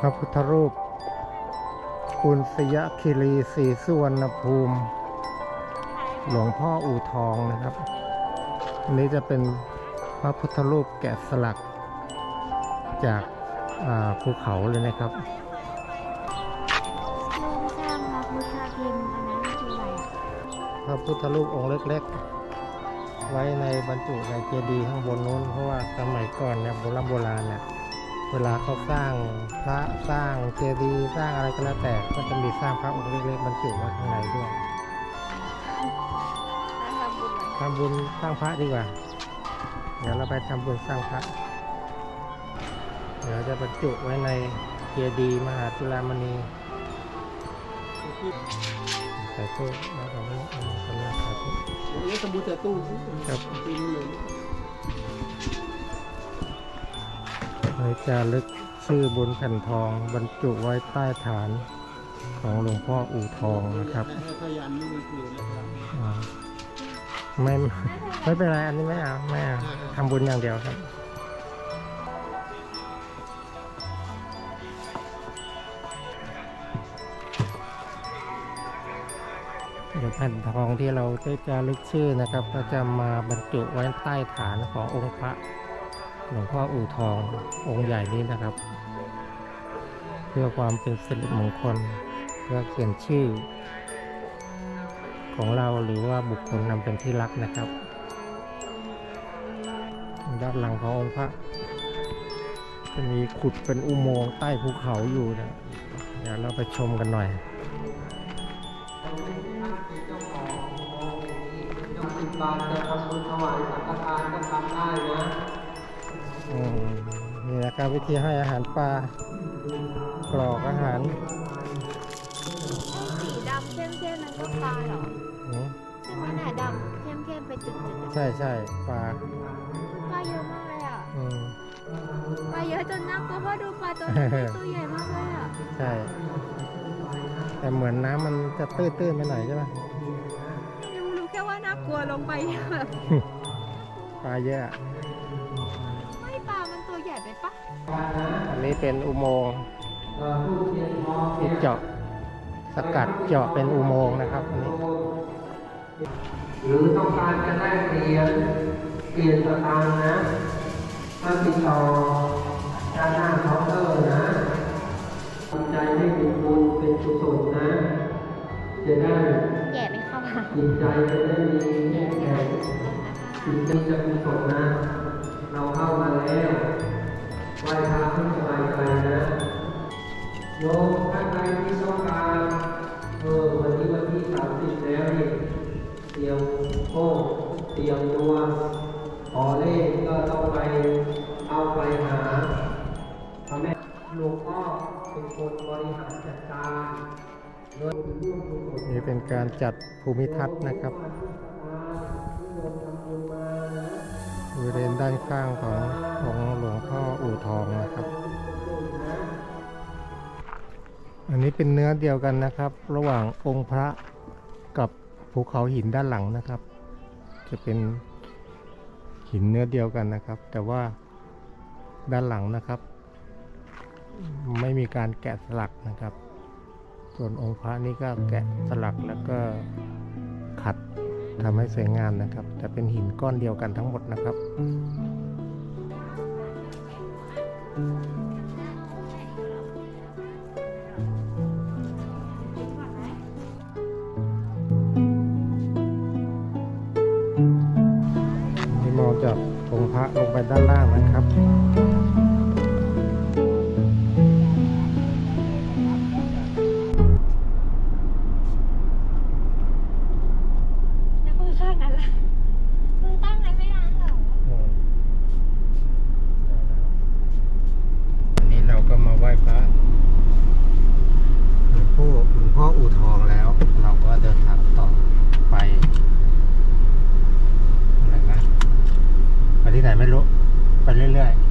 พระพุทธรูปปุณสยคิรีศรีสุวรรณภูมิ หลวงพ่ออู่ทองนะครับ อันนี้จะเป็นพระพุทธรูปแกะสลัก จากภูเขาเลยนะครับพระพุทธพิมพ์อันนั้นคืออะไรอะพระพุทธรูปองค์เล็กๆ ไว้ในบรรจุในเจดีย์ข้างบนนู้น เพราะว่าสมัยก่อนเนี่ยโบราณโบราณเนี่ย เวลาเขาสร้างพระสร้างเจดีย์สร้างอะไรก็แล้วแต่ก็จะมีสร้างพระองค์เล็กๆบรรจุไว้ข้างในด้วยทำบุญสร้างพระดีกว่า เดี๋ยวเราไปทำบุญสร้างพระ เดี๋ยวจะบรรจุไว้ในเจดีย์มหาจุฬามณีใส่ตู้แล้วก็ไม่เอาคนละใส่ตู้ ini sebut satu จารึกชื่อบนแผ่นทองบรรจุไว้ใต้ฐานของหลวงพ่ออู่ทองนะครับไม่ไม่เป็นไรอันนี้ไม่เอาไม่เอาทำบุญอย่างเดียวครับเดี๋ยวแผ่นทองที่เราได้จารึกชื่อนะครับ ก็จะมาบรรจุไว้ใต้ฐานขององค์พระ หลวงพ่ออู่ทององค์ใหญ่นี้นะครับ เพื่อความเป็นสิริมงคลเพื่อเขียนชื่อ ของเราหรือว่าบุคคลนำเป็นที่รักนะครับ ด้านหลังขององค์พระจะมีขุดเป็นอุโมงค์ใต้ภูเขาอยู่นะเดี๋ยวเราไปชมกันหน่อยบาทจะทำบุญถวายสังฆทานก็ทำได้นะ อืมนี่นะครับวิธีให้อาหารปลากรอกอาหารสีดำเข้มๆนั้นก็ปลาเหรออืมใช่ไหมน่ะดำเข้มๆไปจุดๆอะใช่ใช่ปลาปลาเยอะมากเลยอะอืม ปลาเยอะจนน่ากลัวเพราะดูปลาตัวนี้ตัวใหญ่มากเลยอะใช่ แต่เหมือนน้ำมันจะตื้นๆไปหน่อยใช่ไหมรู้รู้แค่ว่าน่ากลัวลงไปแบบ ปลาเยอะอะ อันนี้เป็นอุโมงค์ที่เจาะสกัดเจาะเป็นอุโมงค์นะครับอันนี้หรือต้องการจะได้เปลี่ยนเปลี่ยนสตางค์นะถ้าติดต่อด้านหน้าเคาน์เตอร์นะทำใจให้เป็นบุญเป็นกุศลนะ จะได้แย่ไม่เข้ามาจิตใจจะได้มีแข็งแรงจิตใจจะกุศลนะ เราเข้ามาแล้ว ไหว้พระให้สบายใจนะโยมท่านใดที่ต้องการเออวันนี้วันที่สามสิบแล้วนี่เตรียมโค้เตรียมตัวขอเลขก็ต้องไปเอาไปหาพระแม่หลวงพ่อเป็นคนบริหารจัดการนี่เป็นการจัดภูมิทัศน์นะครับ ด้านข้างของของหลวงพ่ออู่ทองนะครับ อันนี้เป็นเนื้อเดียวกันนะครับ ระหว่างองค์พระกับภูเขาหินด้านหลังนะครับ จะเป็นหินเนื้อเดียวกันนะครับ แต่ว่าด้านหลังนะครับ ไม่มีการแกะสลักนะครับ ส่วนองค์พระนี่ก็แกะสลักแล้วก็ขัด ทำให้สวยงามนะครับ แต่เป็นหินก้อนเดียวกันทั้งหมดนะครับ ให้มองจากองค์พระลงไปด้านล่างนะครับ คือตั้งไว้ไม่นานหรออันนี้เราก็มาไหว้พระหลวงพ่อหลวงพ่ออู่ทองแล้ว เราก็เดินทางต่อไปอะไรนะไปที่ไหนไม่รู้ ไปเรื่อยๆ